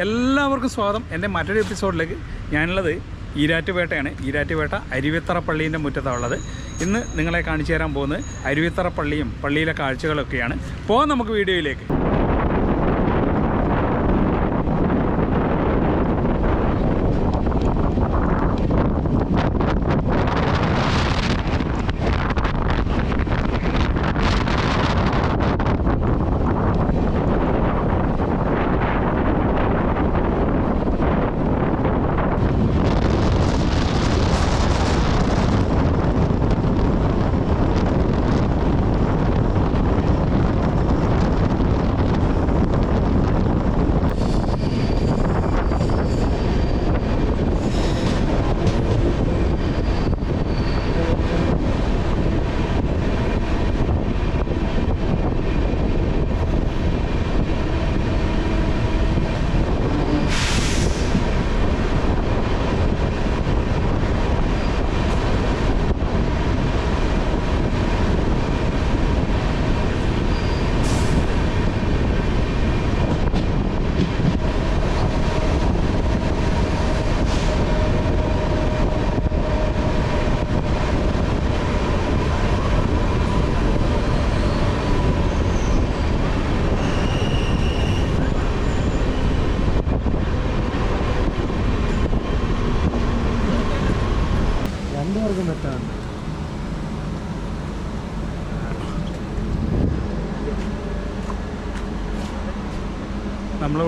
എല്ലാവർക്കും സ്വാഗതം. എന്റെ മറ്റൊരു എപ്പിസോഡിലേക്ക് ഞാനുള്ളത് ഈരാറ്റുപേട്ടയാണ്. ഈരാറ്റുപേട്ട അരുവിത്തറ പള്ളീന്റെ മുറ്റത്താണ് ഉള്ളത്. ഇന്ന് നിങ്ങളെ കാണിച്ചു തരാൻ പോകുന്നത് അരുവിത്തറ പള്ളിയും പള്ളിയിലെ കാഴ്ചകളൊക്കെയാണ്. പോകാം നമുക്ക് വീഡിയോയിലേക്ക്.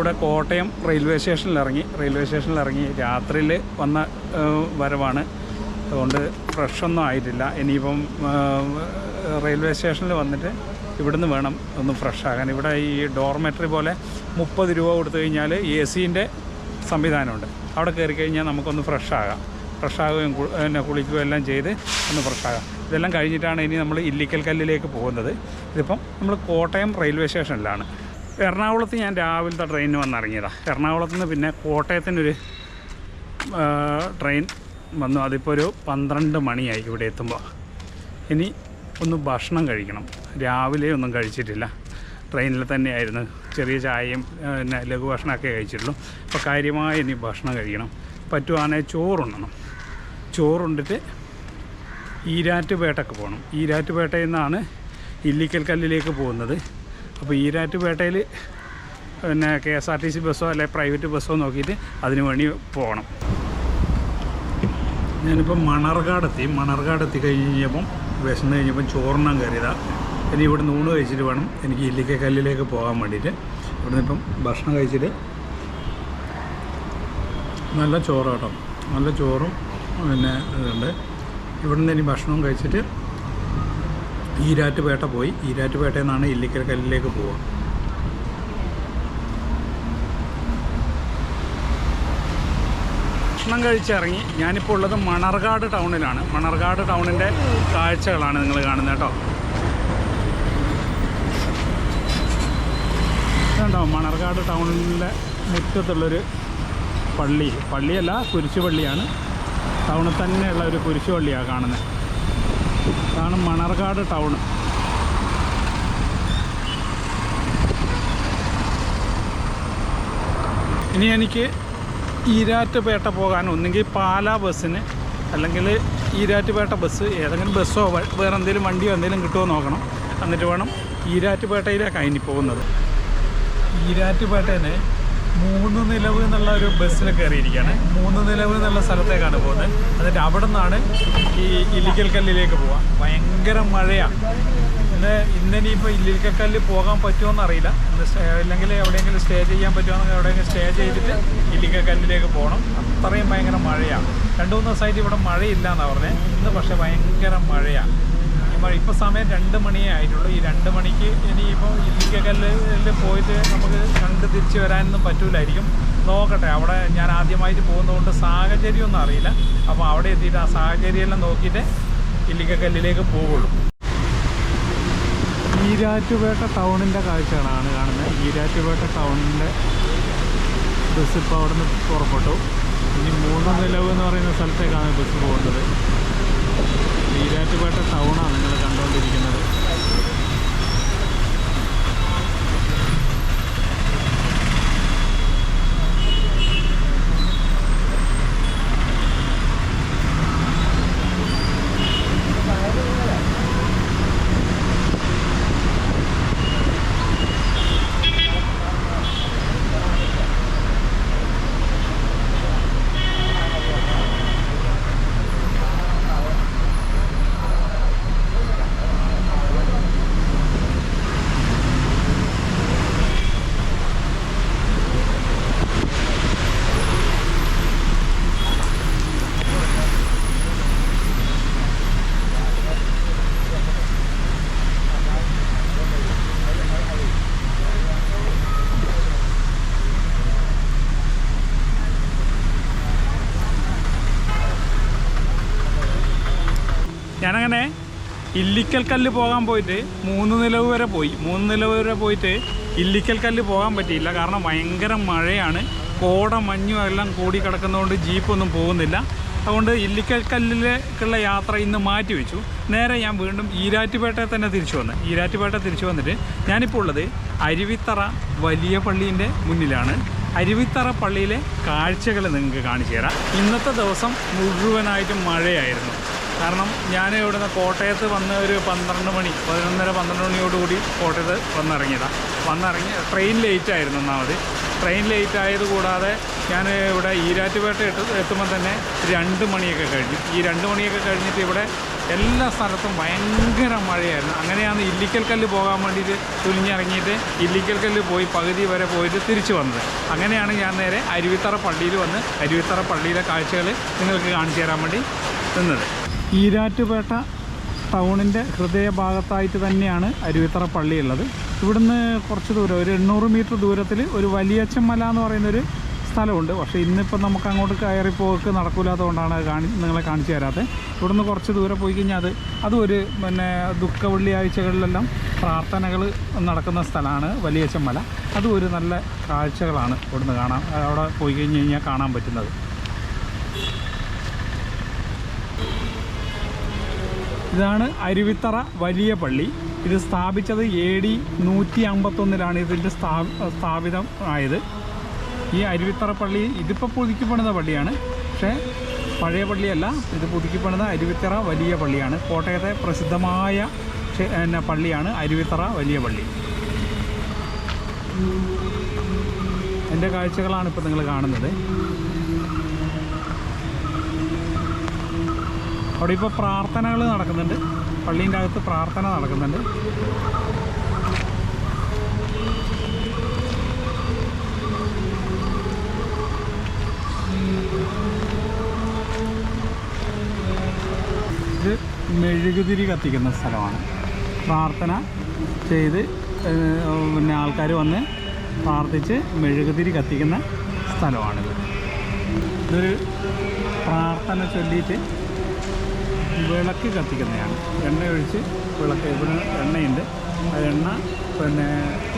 നമ്മളിവിടെ കോട്ടയം റെയിൽവേ സ്റ്റേഷനിൽ ഇറങ്ങി റെയിൽവേ സ്റ്റേഷനിൽ ഇറങ്ങി രാത്രിയിൽ വന്ന വരവാണ്. അതുകൊണ്ട് ഫ്രഷൊന്നും ആയിട്ടില്ല. ഇനിയിപ്പം റെയിൽവേ സ്റ്റേഷനിൽ വന്നിട്ട് ഇവിടുന്ന് വേണം ഒന്ന് ഫ്രഷ് ഇവിടെ ഈ ഡോർമെറ്ററി പോലെ മുപ്പത് രൂപ കൊടുത്തു കഴിഞ്ഞാൽ എ സീന്റെ സംവിധാനമുണ്ട്. അവിടെ കയറി കഴിഞ്ഞാൽ നമുക്കൊന്ന് ഫ്രഷ് ആകാം ഫ്രഷ് പിന്നെ കുളിക്കുകയും എല്ലാം ചെയ്ത് ഒന്ന് ഫ്രഷ് ഇതെല്ലാം കഴിഞ്ഞിട്ടാണ് ഇനി നമ്മൾ ഇല്ലിക്കൽ കല്ലിലേക്ക് പോകുന്നത്. ഇതിപ്പം നമ്മൾ കോട്ടയം റെയിൽവേ സ്റ്റേഷനിലാണ്. എറണാകുളത്ത് ഞാൻ രാവിലത്തെ ട്രെയിനിന് വന്നിറങ്ങിയതാണ് എറണാകുളത്ത് നിന്ന് പിന്നെ കോട്ടയത്തിനൊരു ട്രെയിൻ വന്നു. അതിപ്പോൾ ഒരു പന്ത്രണ്ട് മണിയായി ഇവിടെ എത്തുമ്പോൾ ഇനി ഒന്ന് ഭക്ഷണം കഴിക്കണം. രാവിലെ ഒന്നും കഴിച്ചിട്ടില്ല. ട്രെയിനിൽ തന്നെയായിരുന്നു. ചെറിയ ചായയും പിന്നെ ലഘുഭക്ഷണമൊക്കെ കഴിച്ചിട്ടുള്ളൂ. അപ്പോൾ കാര്യമായി ഇനി ഭക്ഷണം കഴിക്കണം. പറ്റുവാണെങ്കിൽ ചോറുണ്ണണം. ചോറുണ്ടിട്ട് ഈരാറ്റുപേട്ടക്ക് പോകണം ഈരാറ്റുപേട്ടയിൽ നിന്നാണ് ഇല്ലിക്കൽ കല്ലിലേക്ക് പോകുന്നത്. അപ്പോൾ ഈരാറ്റുപേട്ടയിൽ പിന്നെ K S R T C ബസ്സോ അല്ലെ പ്രൈവറ്റ് ബസ്സോ നോക്കിയിട്ട് അതിന് വേണ്ടി പോകണം. ഞാനിപ്പം മണർകാട് എത്തി മണർകാട് എത്തി കഴിഞ്ഞ് കഴിഞ്ഞപ്പം വിശന്ന് കഴിഞ്ഞപ്പം ചോറിനാൻ കയറിയതാണ് ഇനി ഇവിടെ നൂണ് കഴിച്ചിട്ട് വേണം. എനിക്ക് ഇല്ലിക്കക്കല്ലിലേക്ക് പോകാൻ വേണ്ടിയിട്ട്. ഇവിടുന്ന് ഇപ്പം ഭക്ഷണം കഴിച്ചിട്ട് നല്ല ചോറ് കേട്ടോ നല്ല ചോറും പിന്നെ ഇതുണ്ട്. ഇവിടുന്ന് ഇനി ഭക്ഷണവും കഴിച്ചിട്ട് ഈരാറ്റുപേട്ട പോയി. ഈരാറ്റുപേട്ടയിൽ നിന്നാണ് ഇല്ലിക്കൽ കല്ലിലേക്ക് പോവുക. ഭക്ഷണം കഴിച്ചിറങ്ങി. ഞാനിപ്പോൾ ഉള്ളത് മണർകാട് ടൗണിലാണ്. മണർകാട് ടൗണിന്റെ കാഴ്ചകളാണ് നിങ്ങൾ കാണുന്നത് കേട്ടോ. ണ്ടോ മണർകാട് ടൗണിലെ മുറ്റത്തുള്ളൊരു പള്ളി. പള്ളിയല്ല കുരിശുപള്ളിയാണ്. ടൗണിൽ തന്നെയുള്ള ഒരു കുരിശുപള്ളിയാണ് കാണുന്നത്. ഇതാണ് മണർകാട് ടൗൺ. ഇനി എനിക്ക് ഈരാറ്റുപേട്ട പോകാൻ ഒന്നുകിൽ പാലാ ബസ്സിന് അല്ലെങ്കിൽ ഈരാറ്റുപേട്ട ബസ് ഏതെങ്കിലും ബസ്സോ വേറെ എന്തെങ്കിലും വണ്ടിയോ എന്തെങ്കിലും കിട്ടുമോ നോക്കണം. എന്നിട്ട് വേണം ഈരാറ്റുപേട്ടയിലേക്കാണ് ഇനി പോകുന്നത്. ഈരാറ്റുപേട്ടയിൽ മൂന്ന് നിലവ് എന്നുള്ള ഒരു ബസ്സിൽ കയറിയിരിക്കുകയാണ്. മൂന്ന് നിലവ് എന്നുള്ള സ്ഥലത്തേക്കാണ് പോകുന്നത്. എന്നിട്ട് അവിടെ നിന്നാണ് ഈ ഇല്ലിക്കൽ കല്ലിലേക്ക് പോവുക. ഭയങ്കര മഴയാണ് ഇന്ന് ഇന്നിനിപ്പോൾ ഇല്ലിക്കൽ കല്ലിൽ പോകാൻ പറ്റുമോ അറിയില്ല. അല്ലെങ്കിൽ എവിടെയെങ്കിലും സ്റ്റേ ചെയ്യാൻ പറ്റുമോ എവിടെയെങ്കിലും സ്റ്റേ ചെയ്തിട്ട് ഇല്ലിക്കൽ കല്ലിലേക്ക് പോകണം. അത്രയും ഭയങ്കര മഴയാണ് രണ്ട് മൂന്ന് ദിവസമായിട്ട് ഇവിടെ മഴയില്ല എന്നാണ് പറഞ്ഞത് ഇന്ന് പക്ഷേ ഭയങ്കര മഴയാണ് മഴ ഇപ്പോൾ സമയം രണ്ട് മണിയേ ആയിട്ടുള്ളൂ. ഈ രണ്ട് മണിക്ക് ഇനിയിപ്പോൾ ഇല്ലിക്കക്കല്ലിൽ പോയിട്ട് നമുക്ക് കണ്ട് തിരിച്ച് വരാനൊന്നും പറ്റൂലായിരിക്കും. നോക്കട്ടെ അവിടെ ഞാൻ ആദ്യമായിട്ട് പോകുന്നതുകൊണ്ട് സാഹചര്യമൊന്നും അറിയില്ല. അപ്പോൾ അവിടെ എത്തിയിട്ട് ആ സാഹചര്യമെല്ലാം നോക്കിയിട്ട് ഇല്ലിക്കക്കല്ലിലേക്ക് പോവുള്ളൂ. ഈരാറ്റുപേട്ട ടൗണിന്റെ കാഴ്ചകളാണ് കാണുന്നത്. ഈരാറ്റുപേട്ട ടൗണിന്റെ ബസ് ഇപ്പോൾ അവിടെ നിന്ന് പുറപ്പെട്ടു. ഇനി മൂന്ന് നിലവ് എന്ന് പറയുന്ന സ്ഥലത്തേക്കാണ് ബസ് പോകുന്നത്. ഈരാറ്റുപേട്ട ടൗണാണ് നിങ്ങൾ കണ്ടുകൊണ്ടിരിക്കുന്നത് ഇല്ലിക്കൽ കല്ല് പോകാൻ പോയിട്ട് മൂന്ന് നിലവ് വരെ പോയി. മൂന്ന് നിലവ് വരെ പോയിട്ട് ഇല്ലിക്കൽ കല്ല് പോകാൻ പറ്റിയില്ല. കാരണം ഭയങ്കര മഴയാണ്. കോട മഞ്ഞും എല്ലാം കൂടി കിടക്കുന്നതുകൊണ്ട് ജീപ്പൊന്നും പോകുന്നില്ല. അതുകൊണ്ട് ഇല്ലിക്കൽ കല്ലിലേക്കുള്ള യാത്ര ഇന്ന് മാറ്റി വെച്ചു. നേരെ ഞാൻ വീണ്ടും ഈരാറ്റുപേട്ടയിൽ തന്നെ തിരിച്ചു വന്നു. ഈരാറ്റുപേട്ട തിരിച്ചു വന്നിട്ട് ഞാനിപ്പോൾ ഉള്ളത് അരുവിത്തറ വലിയ പള്ളീന്റെ മുന്നിലാണ്. അരുവിത്തറ പള്ളിയിലെ കാഴ്ചകൾ നിങ്ങൾക്ക് കാണിച്ചു തരാം. ഇന്നത്തെ ദിവസം മുഴുവനായിട്ടും മഴയായിരുന്നു. കാരണം ഞാൻ ഇവിടുന്ന് കോട്ടയത്ത് വന്ന ഒരു പന്ത്രണ്ട് മണി പതിനൊന്നര പന്ത്രണ്ട് മണിയോടുകൂടി കോട്ടയത്ത് വന്നിറങ്ങിയതാണ് വന്നിറങ്ങി ട്രെയിൻ ലേറ്റ് ആയിരുന്നു ഒന്നാമത്. ട്രെയിൻ ലേറ്റ് ആയത് കൂടാതെ ഞാൻ ഇവിടെ ഈരാറ്റുപേട്ട എത്തു എത്തുമ്പോൾ തന്നെ രണ്ട് മണിയൊക്കെ കഴിഞ്ഞു. ഈ രണ്ട് മണിയൊക്കെ കഴിഞ്ഞിട്ട് ഇവിടെ എല്ലാ സ്ഥലത്തും ഭയങ്കര മഴയായിരുന്നു. അങ്ങനെയാണ് ഇല്ലിക്കൽ കല്ല് പോകാൻ വേണ്ടിയിട്ട് തുലിഞ്ഞിറങ്ങിയിട്ട് ഇല്ലിക്കൽ കല്ല് പോയി പകുതി വരെ പോയിട്ട് തിരിച്ചു വന്നത്. അങ്ങനെയാണ് ഞാൻ നേരെ അരുവിത്തറ പള്ളിയിൽ വന്ന് അരുവിത്തറ പള്ളിയിലെ കാഴ്ചകൾ നിങ്ങൾക്ക് കാണിച്ചു തരാൻ വേണ്ടി നിന്നത്. ഈരാറ്റുപേട്ട ടൗണിന്റെ ഹൃദയഭാഗത്തായിട്ട് തന്നെയാണ് അരുവിത്തറ പള്ളിയുള്ളത്. ഇവിടുന്ന് കുറച്ച് ദൂരം ഒരു എണ്ണൂറ് മീറ്റർ ദൂരത്തിൽ ഒരു വലിയച്ചൻ മല എന്ന് പറയുന്നൊരു സ്ഥലമുണ്ട്. പക്ഷേ ഇന്നിപ്പോൾ നമുക്ക് അങ്ങോട്ട് കയറി പോക്ക് നടക്കില്ലാത്തതുകൊണ്ടാണ് കാണി നിങ്ങളെ കാണിച്ചു തരാത്തത്. ഇവിടുന്ന് കുറച്ച് ദൂരെ പോയി കഴിഞ്ഞാൽ അത് അതും ഒരു പിന്നെ ദുഃഖ വെള്ളിയാഴ്ചകളിലെല്ലാം പ്രാർത്ഥനകൾ നടക്കുന്ന സ്ഥലമാണ് വലിയച്ചൻ മല അതും ഒരു നല്ല കാഴ്ചകളാണ് ഇവിടുന്ന് കാണാൻ അവിടെ പോയി കഴിഞ്ഞ് കഴിഞ്ഞാൽ കാണാൻ പറ്റുന്നത്. ഇതാണ് അരുവിത്തറ വലിയ പള്ളി. ഇത് സ്ഥാപിച്ചത് എ ഡി നൂറ്റി അമ്പത്തൊന്നിലാണ് ഇതിന്റെ സ്ഥാ സ്ഥാപിതം ആയത്. ഈ അരുവിത്തറ പള്ളി ഇതിപ്പോൾ പുതുക്കിപ്പണിത പള്ളിയാണ്. പക്ഷേ പഴയ പള്ളിയല്ല ഇത് പുതുക്കിപ്പണിത അരുവിത്തറ വലിയ പള്ളിയാണ്. കോട്ടയത്തെ പ്രസിദ്ധമായ പള്ളിയാണ് അരുവിത്തറ വലിയ പള്ളി. എന്റെ കാഴ്ചകളാണ് ഇപ്പോൾ നിങ്ങൾ കാണുന്നത്. അവിടെ ഇപ്പോൾ പ്രാർത്ഥനകൾ നടക്കുന്നുണ്ട്. പള്ളീന്റെ അകത്ത് പ്രാർത്ഥന നടക്കുന്നുണ്ട്. ഇത് മെഴുകുതിരി കത്തിക്കുന്ന സ്ഥലമാണ്. പ്രാർത്ഥന ചെയ്ത് പിന്നെ ആൾക്കാർ വന്ന് പ്രാർത്ഥിച്ച് മെഴുകുതിരി കത്തിക്കുന്ന സ്ഥലമാണിത്. ഇതൊരു പ്രാർത്ഥന ചൊല്ലിയിട്ട് വിളക്ക് കത്തിക്കുന്നതാണ്. എണ്ണ ഒഴിച്ച് വിളക്ക് ഇവിടെ എണ്ണയുണ്ട്. ആ എണ്ണ പിന്നെ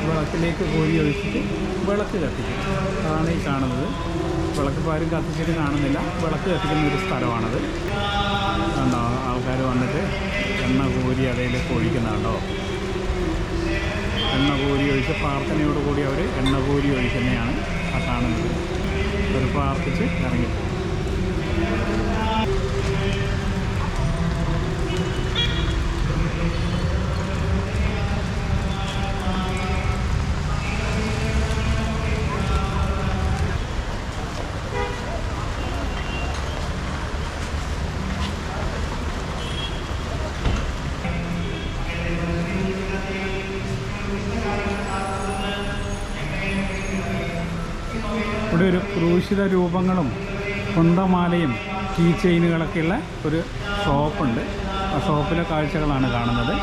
വിളക്കിലേക്ക് കോരി ഒഴിച്ചിട്ട് വിളക്ക് കത്തിക്കും. അതാണ് ഈ കാണുന്നത്. വിളക്ക് ആരും കത്തിച്ചിട്ട് കാണുന്നില്ല. വിളക്ക് കത്തിക്കുന്ന ഒരു സ്ഥലമാണത്. കണ്ടോ ആൾക്കാർ വന്നിട്ട് എണ്ണ കോരി അതിലേക്ക് ഒഴിക്കുന്നുണ്ടോ എണ്ണ കോരി ഒഴിച്ച് പ്രാർത്ഥനയോട് കൂടി അവർ എണ്ണ കോരി ഒഴിക്കുന്നതാണ് ആ കാണുന്നത്. അവർ പ്രാർത്ഥിച്ച് ഇറങ്ങിപ്പോകും. ഇവിടെ ഒരു ക്രൂശിത രൂപങ്ങളും കുന്തമാലയും കീ ചെയിനുകളൊക്കെയുള്ള ഒരു ഷോപ്പുണ്ട്. ആ ഷോപ്പിലെ കാഴ്ചകളാണ് കാണുന്നത്.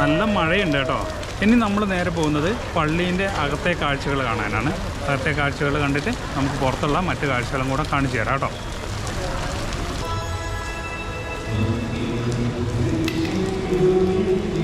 നല്ല മഴയുണ്ട് കേട്ടോ. ഇനി നമ്മൾ നേരെ പോകുന്നത് പള്ളീന്റെ അകത്തെ കാഴ്ചകൾ കാണാനാണ്. അകത്തെ കാഴ്ചകൾ കണ്ടിട്ട് നമുക്ക് പുറത്തുള്ള മറ്റു കാഴ്ചകളും കൂടെ കാണിച്ചു തരാം കേട്ടോ. എ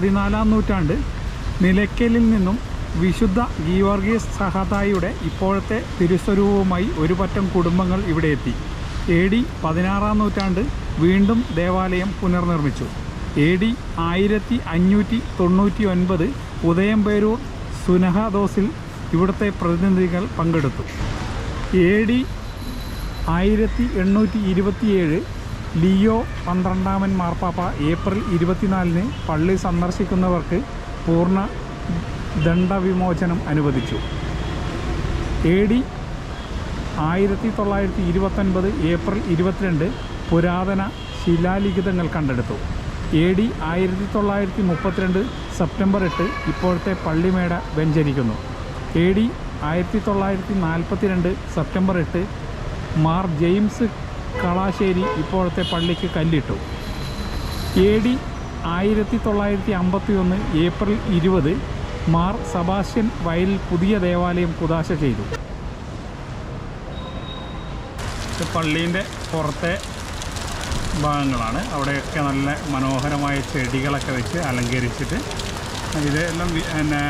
പതിനാലാം നൂറ്റാണ്ട് നിലയ്ക്കലിൽ നിന്നും വിശുദ്ധ ഗീവർഗീസ് സഹതായിയുടെ ഇപ്പോഴത്തെ തിരുസ്വരൂപവുമായി ഒരുപറ്റം കുടുംബങ്ങൾ ഇവിടെ എത്തി. എ ഡി പതിനാറാം നൂറ്റാണ്ട് വീണ്ടും ദേവാലയം പുനർനിർമ്മിച്ചു. എ ഡി ആയിരത്തി അഞ്ഞൂറ്റി തൊണ്ണൂറ്റി ഒൻപത് ഉദയംപേരൂർ സുനഹദോസിൽ ഇവിടുത്തെ പ്രതിനിധികൾ പങ്കെടുത്തു. എ ഡി ആയിരത്തി എണ്ണൂറ്റി ഇരുപത്തിയേഴ് ലിയോ പന്ത്രണ്ടാമൻ മാർപ്പാപ്പ ഏപ്രിൽ ഇരുപത്തിനാലിന് പള്ളി സന്ദർശിക്കുന്നവർക്ക് പൂർണ ദണ്ഡവിമോചനം അനുവദിച്ചു. എ ഡി ആയിരത്തി തൊള്ളായിരത്തി ഇരുപത്തൊൻപത് ഏപ്രിൽ ഇരുപത്തിരണ്ട് പുരാതന ശിലാലിഖിതങ്ങൾ കണ്ടെടുത്തു. എ ഡി ആയിരത്തി തൊള്ളായിരത്തി മുപ്പത്തിരണ്ട് സെപ്റ്റംബർ എട്ട് ഇപ്പോഴത്തെ പള്ളിമേട വ്യഞ്ചരിക്കുന്നു എ ഡി ആയിരത്തി തൊള്ളായിരത്തി നാൽപ്പത്തിരണ്ട് സെപ്റ്റംബർ എട്ട് മാർ ജെയിംസ് കളാശ്ശേരി ഇപ്പോഴത്തെ പള്ളിക്ക് കല്ലിട്ടു. എ ഡി ആയിരത്തി തൊള്ളായിരത്തി അമ്പത്തി ഒന്ന് ഏപ്രിൽ ഇരുപത് മാർ സബാസ്റ്റ്യൻ വയലിൽ പുതിയ ദേവാലയം കുദാശ ചെയ്തു. പള്ളീന്റെ പുറത്തെ ഭാഗങ്ങളാണ്. അവിടെയൊക്കെ നല്ല മനോഹരമായ ചെടികളൊക്കെ വെച്ച് അലങ്കരിച്ചിട്ട് ഇതെല്ലാം പിന്നെ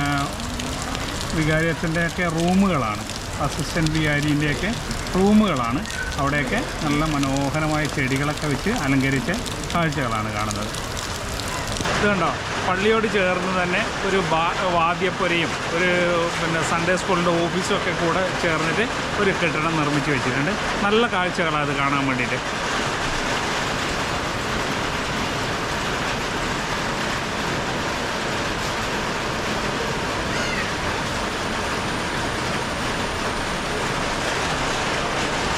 വികാരിയത്തിന്റെയൊക്കെ റൂമുകളാണ്. അസിസ്റ്റന്റ് വികാരിന്റെയൊക്കെ റൂമുകളാണ്. അവിടെയൊക്കെ നല്ല മനോഹരമായ ചെടികളൊക്കെ വെച്ച് അലങ്കരിച്ച കാഴ്ചകളാണ് കാണുന്നത്. ഇത് കണ്ടോ? പള്ളിയോട് ചേർന്ന് തന്നെ ഒരു ബാ- വാദ്യപ്പുരയും ഒരു പിന്നെ സൺഡേ സ്കൂളിന്റെ ഓഫീസും ഒക്കെ കൂടെ ചേർന്നിട്ട് ഒരു കെട്ടിടം നിർമ്മിച്ച് വെച്ചിട്ടുണ്ട്. നല്ല കാഴ്ചകളാണ് അത് കാണാൻ വേണ്ടിയിട്ട്.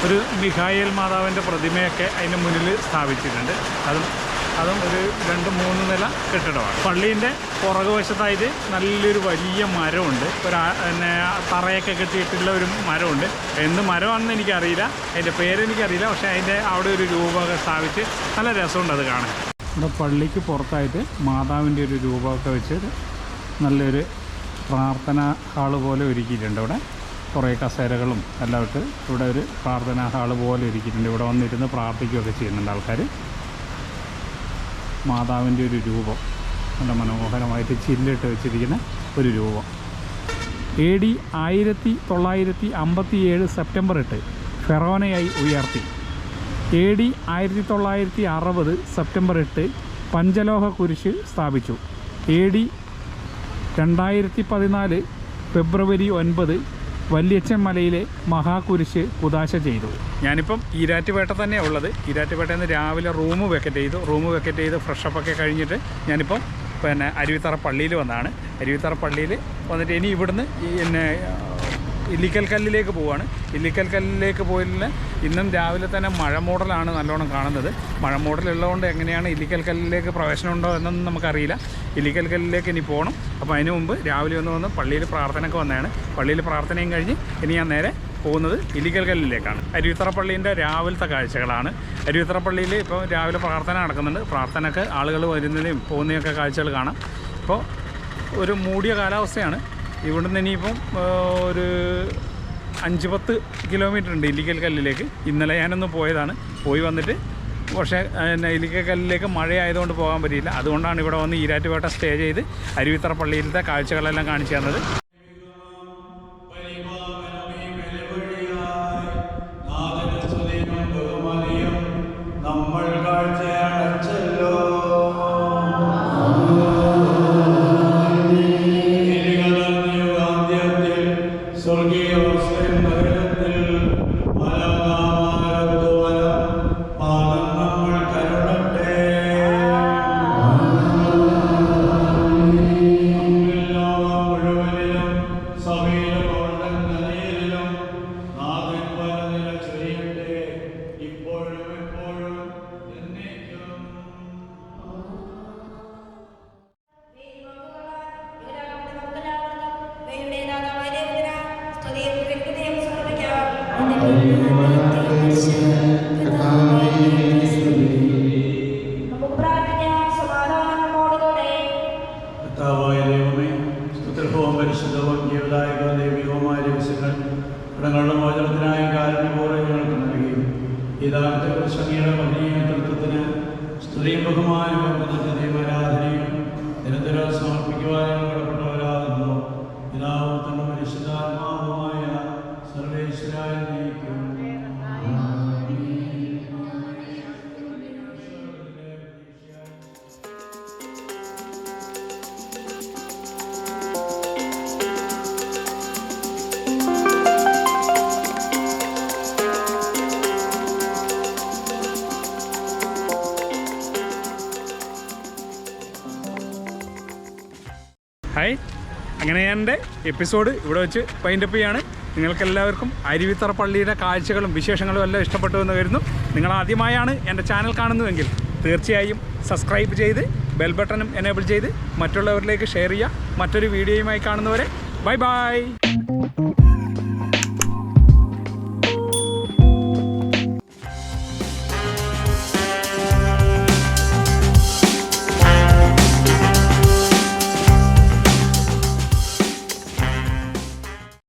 ഒരു മിഖായേൽ മാതാവിന്റെ പ്രതിമയൊക്കെ അതിന്റെ മുന്നിൽ സ്ഥാപിച്ചിട്ടുണ്ട്. അതും അതും ഒരു രണ്ട് മൂന്ന് നില കെട്ടിടമാണ്. പള്ളീന്റെ പുറകുവശത്തായിട്ട് നല്ലൊരു വലിയ മരമുണ്ട്. ഒരു പിന്നെ തറയൊക്കെ കെട്ടിയിട്ടുള്ള ഒരു മരമുണ്ട്. എന്ത് മരമാണെന്ന് എനിക്കറിയില്ല. അതിന്റെ പേരെനിക്കറിയില്ല പക്ഷേ അതിന്റെ അവിടെ ഒരു രൂപമൊക്കെ സ്ഥാപിച്ച് നല്ല രസമുണ്ട് അത് കാണാൻ. ഇവിടെ പള്ളിക്ക് പുറത്തായിട്ട് മാതാവിന്റെ ഒരു രൂപമൊക്കെ വെച്ച് നല്ലൊരു പ്രാർത്ഥന ഹാൾ പോലെ ഒരുക്കിയിട്ടുണ്ട് ഇവിടെ കുറേ കസേരകളും എല്ലാം ഇട്ട് ഇവിടെ ഒരു പ്രാർത്ഥനാ ഹാൾ പോലെ ഇരിക്കുന്നുണ്ട്. ഇവിടെ വന്നിരുന്ന് പ്രാർത്ഥിക്കുകയൊക്കെ ചെയ്യുന്നുണ്ട് ആൾക്കാർ മാതാവിന്റെ ഒരു രൂപം. നല്ല മനോഹരമായിട്ട് ചില്ലിട്ട് വെച്ചിരിക്കുന്ന ഒരു രൂപം. എ ഡി ആയിരത്തി തൊള്ളായിരത്തി അമ്പത്തി ഏഴ് സെപ്റ്റംബർ എട്ട് ഫെറോനയായി ഉയർത്തി. എ ഡി ആയിരത്തി തൊള്ളായിരത്തി അറുപത് സെപ്റ്റംബർ എട്ട് പഞ്ചലോഹ കുരിശ് സ്ഥാപിച്ചു. എ ഡി രണ്ടായിരത്തി പതിനാല് ഫെബ്രുവരി ഒൻപത് വല്യച്ചൻ മലയിലെ മഹാകുരിശ് പുതാശ ചെയ്തു. ഞാനിപ്പം ഈരാറ്റുപേട്ട തന്നെയാണ് ഉള്ളത്. ഈരാറ്റുപേട്ടയിൽ നിന്ന് രാവിലെ റൂം വെക്കറ്റ് ചെയ്തു. റൂം വെക്കറ്റ് ചെയ്ത് ഫ്രഷപ്പൊക്കെ കഴിഞ്ഞിട്ട് ഞാനിപ്പം പിന്നെ അരുവിത്തറ പള്ളിയിൽ വന്നതാണ് അരുവിത്തറ പള്ളിയിൽ വന്നിട്ട് ഇനി ഇവിടുന്ന് പിന്നെ ഇല്ലിക്കൽ കല്ലിലേക്ക് പോവുകയാണ് ഇല്ലിക്കൽ കല്ലിലേക്ക് പോയതിന് ഇന്നും രാവിലെ തന്നെ മഴ മോഡലാണ് നല്ലോണം കാണുന്നത്. മഴ മോഡലുള്ളതുകൊണ്ട് എങ്ങനെയാണ് ഇല്ലിക്കൽ കല്ലിലേക്ക് പ്രവേശനം ഉണ്ടോ എന്നൊന്നും നമുക്കറിയില്ല. ഇല്ലിക്കൽ കല്ലിലേക്ക് ഇനി പോകണം അപ്പോൾ അതിന് മുമ്പ് രാവിലെ ഒന്ന് വന്ന് പള്ളിയിൽ പ്രാർത്ഥനയ്ക്ക് വന്നതാണ്. പള്ളിയിൽ പ്രാർത്ഥനയും കഴിഞ്ഞ് ഇനി ഞാൻ നേരെ പോകുന്നത് ഇല്ലിക്കൽ കല്ലിലേക്കാണ്. അരുവിത്തറപ്പള്ളീന്റെ രാവിലത്തെ കാഴ്ചകളാണ്. അരുവിത്തറപ്പള്ളിയിൽ ഇപ്പോൾ രാവിലെ പ്രാർത്ഥന നടക്കുന്നുണ്ട്. പ്രാർത്ഥനയ്ക്ക് ആളുകൾ വരുന്നതിനും പോകുന്നതൊക്കെ കാഴ്ചകൾ കാണാം. ഇപ്പോൾ ഒരു മൂടിയ കാലാവസ്ഥയാണ്. ഇവിടുന്ന് ഇനിയിപ്പം ആ, ഒരു അഞ്ച് പത്ത് കിലോമീറ്റർ ഉണ്ട് ഇല്ലിക്കൽ കല്ലിലേക്ക്. ഇന്നലെ ഞാനൊന്ന് പോയതാണ്. പോയി വന്നിട്ട് പക്ഷേ ഇല്ലിക്കൽ കല്ലിലേക്ക് മഴയായതുകൊണ്ട് പോകാൻ പറ്റിയില്ല. അതുകൊണ്ടാണ് ഇവിടെ വന്ന് ഈരാറ്റുപേട്ട സ്റ്റേ ചെയ്ത് അരുവിത്തറ പള്ളിയിലത്തെ കാഴ്ചകളെല്ലാം കാണിച്ചു തന്നത്. Hallelujah. എപ്പിസോഡ് ഇവിടെ വെച്ച് വൈൻഡപ്പ് ചെയ്യാണ്. നിങ്ങൾക്കെല്ലാവർക്കും അരുവിത്തറ പള്ളിയുടെ കാഴ്ചകളും വിശേഷങ്ങളും എല്ലാം ഇഷ്ടപ്പെട്ടു എന്ന് വരുന്നു നിങ്ങൾ ആദ്യമായാണ് എന്റെ ചാനൽ കാണുന്നതെങ്കിൽ തീർച്ചയായും സബ്സ്ക്രൈബ് ചെയ്ത് ബെൽ ബട്ടണും എനേബിൾ ചെയ്ത് മറ്റുള്ളവരിലേക്ക് ഷെയർ ചെയ്യുക. മറ്റൊരു വീഡിയോയുമായി കാണുന്നവരെ ബൈ ബൈ